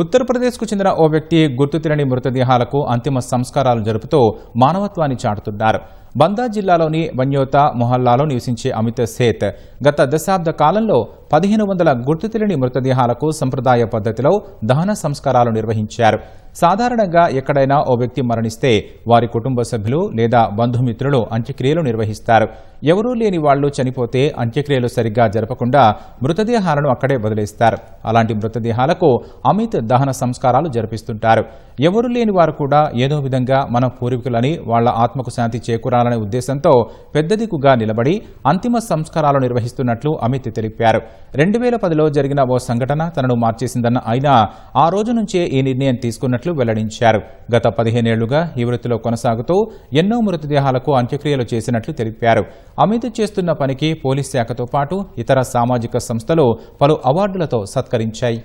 ఉత్తరప్రదేశ్కు చెందిన ఓ వ్యక్తి గుర్తు తినని మృతదేహాలకు అంతిమ సంస్కారాలు జరుపుతూ మానవత్వాన్ని చాటుతున్నారు. బందా జిల్లాలోని వన్యోత మొహల్లాలో నివసించే అమిత సేత్ గత దశాబ్ద కాలంలో పదిహేను వందల గుర్తు తెలియని మృతదేహాలకు సంప్రదాయ పద్ధతిలో దహన సంస్కారాలు నిర్వహించారు. సాధారణంగా ఎక్కడైనా ఓ వ్యక్తి మరణిస్తే వారి కుటుంబ సభ్యులు లేదా బంధుమిత్రులు అంత్యక్రియలు నిర్వహిస్తారు. ఎవరూ లేని వాళ్ళు చనిపోతే అంత్యక్రియలు సరిగ్గా జరపకుండా మృతదేహాలను అక్కడే వదిలేస్తారు. అలాంటి మృతదేహాలకు అమిత్ దహన సంస్కారాలు జరిపిస్తుంటారు. ఎవరు లేని వారు కూడా ఏదో విధంగా మన పూర్వీకులని వాళ్ళ ఆత్మకు శాంతి చేకూరాలనే ఉద్దేశంతో పెద్ద దిక్కుగా నిలబడి అంతిమ సంస్కారాలు నిర్వహిస్తున్నట్లు అమిత్ తెలిపారు. రెండు వేల పదిలో జరిగిన ఓ సంఘటన తనను మార్చేసిందన్న ఆయన ఆ రోజు నుంచే ఈ నిర్ణయం తీసుకున్నట్లు వెల్లడించారు. గత పదిహేనేళ్ళుగా ఈ వృత్తిలో కొనసాగుతూ ఎన్నో మృతదేహాలకు అంత్యక్రియలు చేసినట్లు తెలిపారు. అమిత్ చేస్తున్న పనికి పోలీస్ శాఖతో పాటు ఇతర సామాజిక సంస్థలు పలు అవార్డులతో సత్కరించాయి.